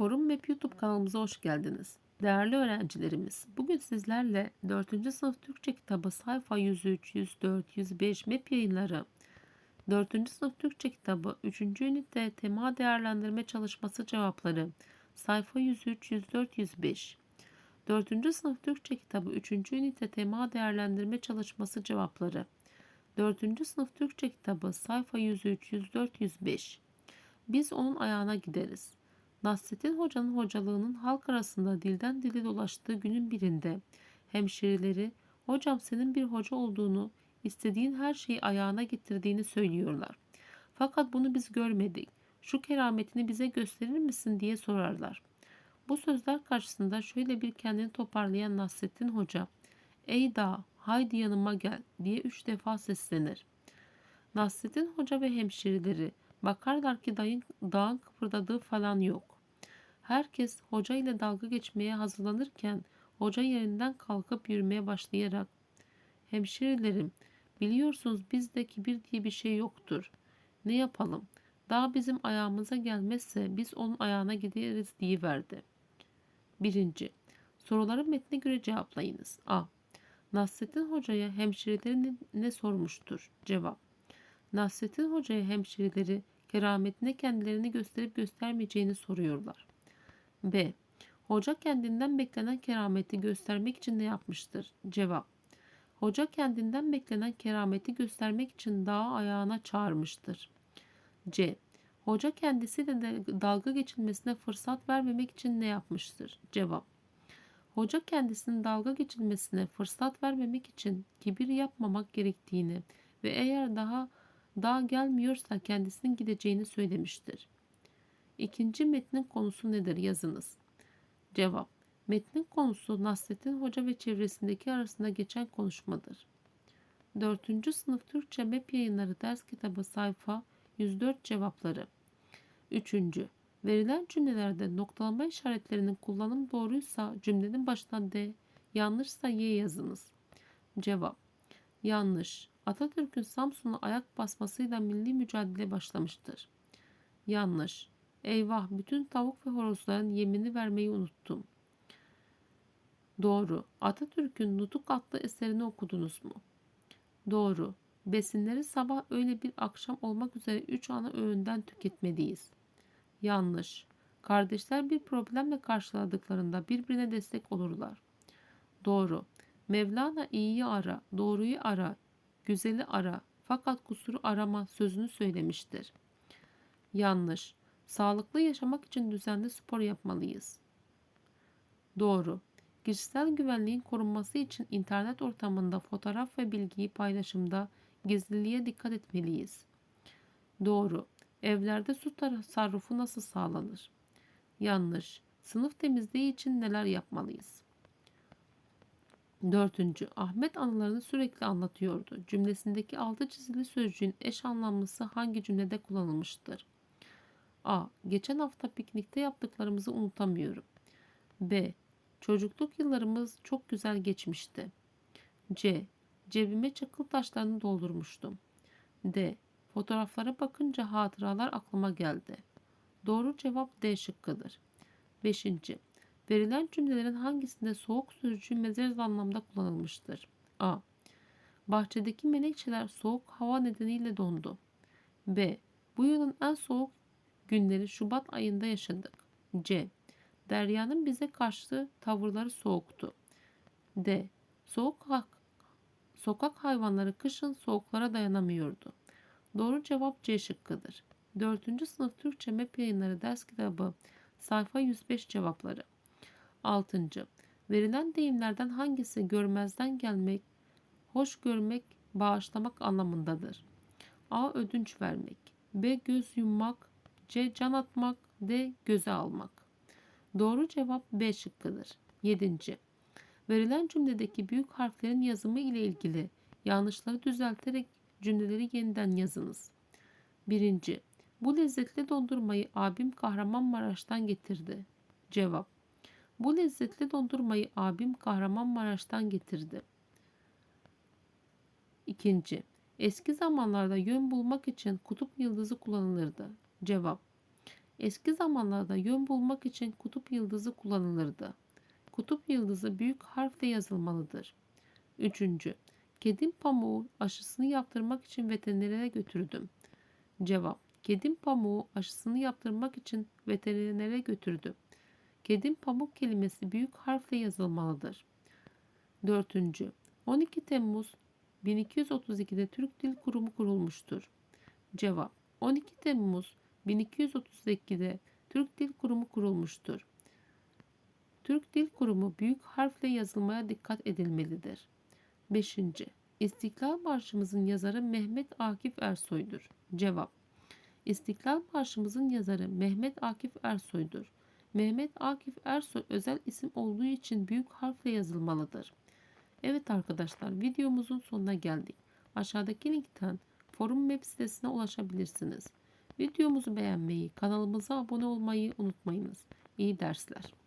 Forum Map YouTube kanalımıza hoş geldiniz. Değerli öğrencilerimiz, bugün sizlerle 4. sınıf Türkçe kitabı sayfa 103, 104, 105 Map yayınları, 4. sınıf Türkçe kitabı 3. ünite tema değerlendirme çalışması cevapları, sayfa 103, 104, 105, 4. sınıf Türkçe kitabı 3. ünite tema değerlendirme çalışması cevapları, 4. sınıf Türkçe kitabı sayfa 103, 104, 105. Biz onun ayağına gideriz. Nasrettin Hoca'nın hocalığının halk arasında dilden dile dolaştığı günün birinde hemşireleri hocam senin bir hoca olduğunu, istediğin her şeyi ayağına getirdiğini söylüyorlar. Fakat bunu biz görmedik. Şu kerametini bize gösterir misin diye sorarlar. Bu sözler karşısında şöyle bir kendini toparlayan Nasrettin Hoca, ''Ey dağ, haydi yanıma gel.'' diye üç defa seslenir. Nasrettin Hoca ve hemşireleri bakarlar ki dayın, dağın kıpırdadığı falan yok. Herkes hoca ile dalga geçmeye hazırlanırken hoca yerinden kalkıp yürümeye başlayarak ''Hemşirelerim, biliyorsunuz bizde kibir diye bir şey yoktur. Ne yapalım? Dağ bizim ayağımıza gelmezse biz onun ayağına gideriz diyiverdi. Birinci, soruları metne göre cevaplayınız. A. Nasrettin Hoca'ya hemşireleri ne, ne sormuştur? Cevap. Nasrettin Hoca'ya hemşireleri kerametine kendilerini gösterip göstermeyeceğini soruyorlar. B. Hoca kendinden beklenen kerameti göstermek için ne yapmıştır? Cevap. Hoca kendinden beklenen kerameti göstermek için dağı ayağına çağırmıştır. C. Hoca kendisiyle de dalga geçilmesine fırsat vermemek için ne yapmıştır? Cevap. Hoca kendisinin dalga geçilmesine fırsat vermemek için kibir yapmamak gerektiğini ve eğer daha daha gelmiyorsa kendisinin gideceğini söylemiştir. İkinci metnin konusu nedir yazınız. Cevap. Metnin konusu Nasrettin Hoca ve çevresindeki arasında geçen konuşmadır. 4. sınıf Türkçe MEP yayınları ders kitabı sayfa 104 cevapları. 3. Verilen cümlelerde noktalama işaretlerinin kullanım doğruysa cümlenin başına D, yanlışsa Y yazınız. Cevap. Yanlış. Atatürk'ün Samsun'a ayak basmasıyla milli mücadele başlamıştır. Yanlış. Eyvah bütün tavuk ve horozların yemini vermeyi unuttum. Doğru. Atatürk'ün Nutuk adlı eserini okudunuz mu? Doğru. Besinleri sabah öyle bir akşam olmak üzere üç ana öğünden tüketmeliyiz. Yanlış. Kardeşler bir problemle karşıladıklarında birbirine destek olurlar. Doğru. Mevlana iyiyi ara, doğruyu ara, güzeli ara, fakat kusuru arama sözünü söylemiştir. Yanlış. Sağlıklı yaşamak için düzenli spor yapmalıyız. Doğru. Kişisel güvenliğin korunması için internet ortamında fotoğraf ve bilgiyi paylaşımda gizliliğe dikkat etmeliyiz. Doğru. Evlerde su tasarrufu nasıl sağlanır? Yanlış. Sınıf temizliği için neler yapmalıyız? Dördüncü, Ahmet anılarını sürekli anlatıyordu. Cümlesindeki altı çizili sözcüğün eş anlamlısı hangi cümlede kullanılmıştır? A. Geçen hafta piknikte yaptıklarımızı unutamıyorum. B. Çocukluk yıllarımız çok güzel geçmişti. C. Cebime çakıl taşlarını doldurmuştum. D. Fotoğraflara bakınca hatıralar aklıma geldi. Doğru cevap D şıkkıdır. 5. Verilen cümlelerin hangisinde soğuk sözcüğü mezarız anlamda kullanılmıştır? A. Bahçedeki menekşeler soğuk hava nedeniyle dondu. B. Bu yılın en soğuk günleri Şubat ayında yaşadık. C. Derya'nın bize karşı tavırları soğuktu. D. Soğuk sokak hayvanları kışın soğuklara dayanamıyordu. Doğru cevap C şıkkıdır. 4. sınıf Türkçe MEP yayınları ders kitabı sayfa 105 cevapları. 6. Verilen deyimlerden hangisi görmezden gelmek, hoş görmek, bağışlamak anlamındadır? A. Ödünç vermek. B. Göz yummak. C. Can atmak. D. Göze almak. Doğru cevap B şıkkıdır. 7. Verilen cümledeki büyük harflerin yazımı ile ilgili yanlışları düzelterek cümleleri yeniden yazınız. 1. Bu lezzetli dondurmayı abim Kahramanmaraş'tan getirdi. Cevap. Bu lezzetli dondurmayı abim Kahramanmaraş'tan getirdi. 2. Eski zamanlarda yön bulmak için kutup yıldızı kullanılırdı. Cevap. Eski zamanlarda yön bulmak için kutup yıldızı kullanılırdı. Kutup yıldızı büyük harfle yazılmalıdır. Üçüncü, kedim pamuğu aşısını yaptırmak için veterinere götürdüm. Cevap, kedim pamuğu aşısını yaptırmak için veterinere götürdüm. Kedim pamuk kelimesi büyük harfle yazılmalıdır. Dördüncü, 12 Temmuz 1232'de Türk Dil Kurumu kurulmuştur. Cevap 12 Temmuz 1232'de Türk Dil Kurumu kurulmuştur. Türk Dil Kurumu büyük harfle yazılmaya dikkat edilmelidir. 5. İstiklal Marşımızın yazarı Mehmet Akif Ersoy'dur. Cevap İstiklal Marşımızın yazarı Mehmet Akif Ersoy'dur. Mehmet Akif Ersoy özel isim olduğu için büyük harfle yazılmalıdır. Evet arkadaşlar videomuzun sonuna geldik. Aşağıdaki linkten forum web sitesine ulaşabilirsiniz. Videomuzu beğenmeyi, kanalımıza abone olmayı unutmayınız. İyi dersler.